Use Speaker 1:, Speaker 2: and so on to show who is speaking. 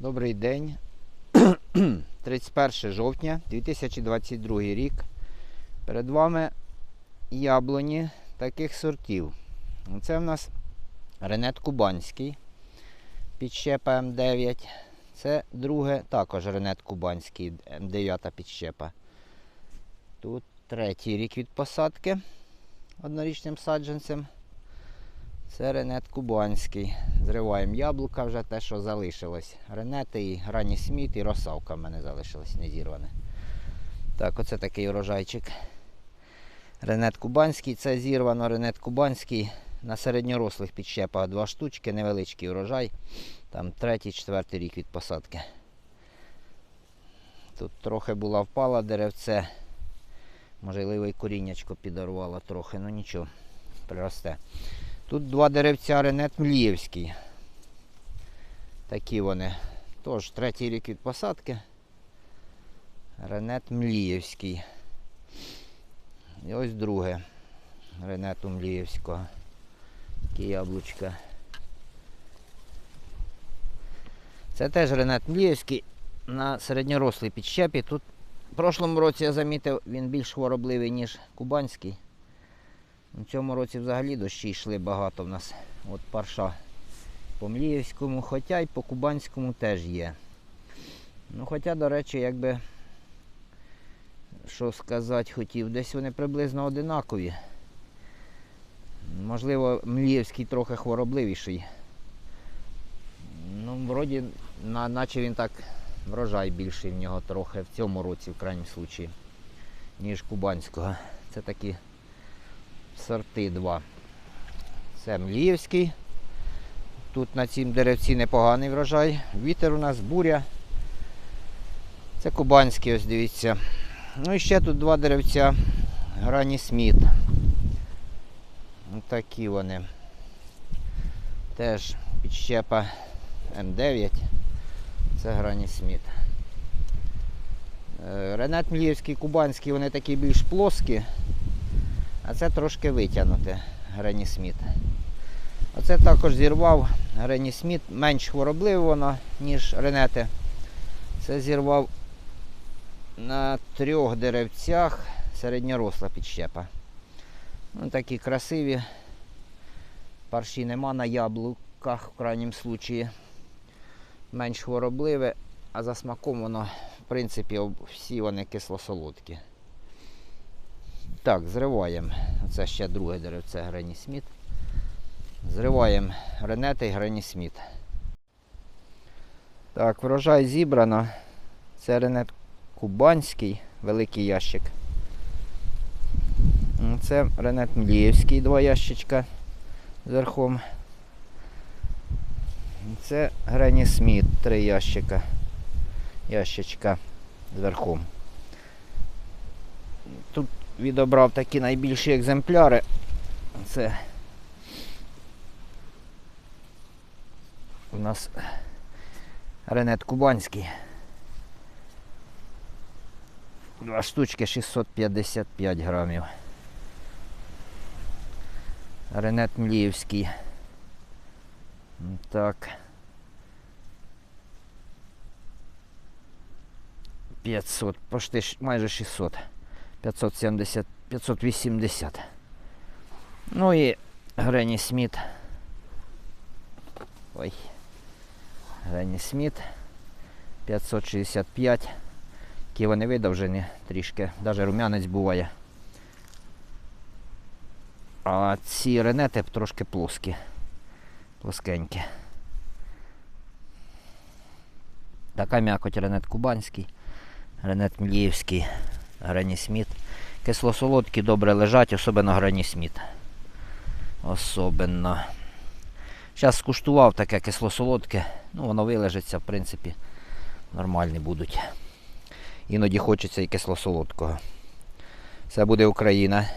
Speaker 1: Добрий день. 31 жовтня 2022 рік. Перед вами яблуні таких сортів. Це в нас Ренет Кубанський. Підщепа М9. Це друге також Ренет Кубанський, М9 підщепа. Тут третій рік від посадки однорічним саджанцем. Це Ренет Кубанський. Зриваємо яблука вже те, що залишилось. Ренети і Грані Сміт і росавка в мене залишилась не зірване. Так, оце такий урожайчик. Ренет Кубанський, це зірвано, Ренет Кубанський. На середньорослих підщепах два штучки, невеличкий урожай. Там третій, четвертий рік від посадки. Тут трохи була впала деревце. Можливо, і коріннячко підорвало трохи, ну нічого, приросте. Тут два деревця Ренет Млієвський. Такі вони. Тож, третій рік від посадки. Ренет Млієвський. І ось друге. Ренету Млієвського. Такі яблучка. Це теж Ренет Млієвський на середньорослій підщепі. Тут в прошлому році я замітив, він більш хворобливий, ніж кубанський. У цьому році взагалі дощі йшли багато в нас. От парша по Мліївському, хоча й по Кубанському теж є. Ну, хоча, до речі, якби, що сказати хотів, десь вони приблизно одинакові. Можливо, Мліївський трохи хворобливіший. Ну, вроді, на, наче він так врожай більший в нього трохи в цьому році, в крайньому случаї, ніж Кубанського. Це такі сорти два. Це Мліївський. Тут на цім деревці непоганий врожай. Вітер у нас буря. Це Кубанський, ось дивіться. Ну і ще тут два деревця. Грані Сміт. Ось такі вони. Теж підщепа М9. Це Грані Сміт. Е, Ренат Мліївський, Кубанський, вони такі більш плоскі. А це трошки витягнуте Грені Сміт. Оце також зірвав Грені Сміт, менш хворобливе воно, ніж Ренете. Це зірвав на трьох деревцях середньоросла підщепа. Ну, такі красиві. Парші нема на яблуках в крайнім случаї. Менш хворобливе, а за смаком воно, в принципі, всі вони кисло-солодкі. Так, зриваємо. Це ще друге деревце Грені Сміт. Зриваємо Ренети і Грені Сміт. Так, врожай зібрано. Це Ренет Кубанський, великий ящик. Це Ренет Мліївський, два ящичка зверхом. Це Грені Сміт, три ящика. Ящичка зверхом. Тут відобрав такі найбільші екземпляри. Це у нас Ренет Кубанський. Два штучки 655 грамів. Ренет Мліївський. Так. 500, почти майже 600. 570, 580. Ну і Грені Сміт. Ой. Грені Сміт. 565. Які вони видовжені трішки. Навіть рум'янець буває. А ці ренети трошки плоскі. Плоскенькі. Така м'якоть ренет кубанський, ренет мліївський, Грані Сміт. Кисло-солодкі добре лежать, особливо Грані Сміт. Особенно. Зараз скуштував таке кисло-солодке, ну воно вилежиться, в принципі, нормальні будуть. Іноді хочеться і кисло-солодкого. Це буде Україна.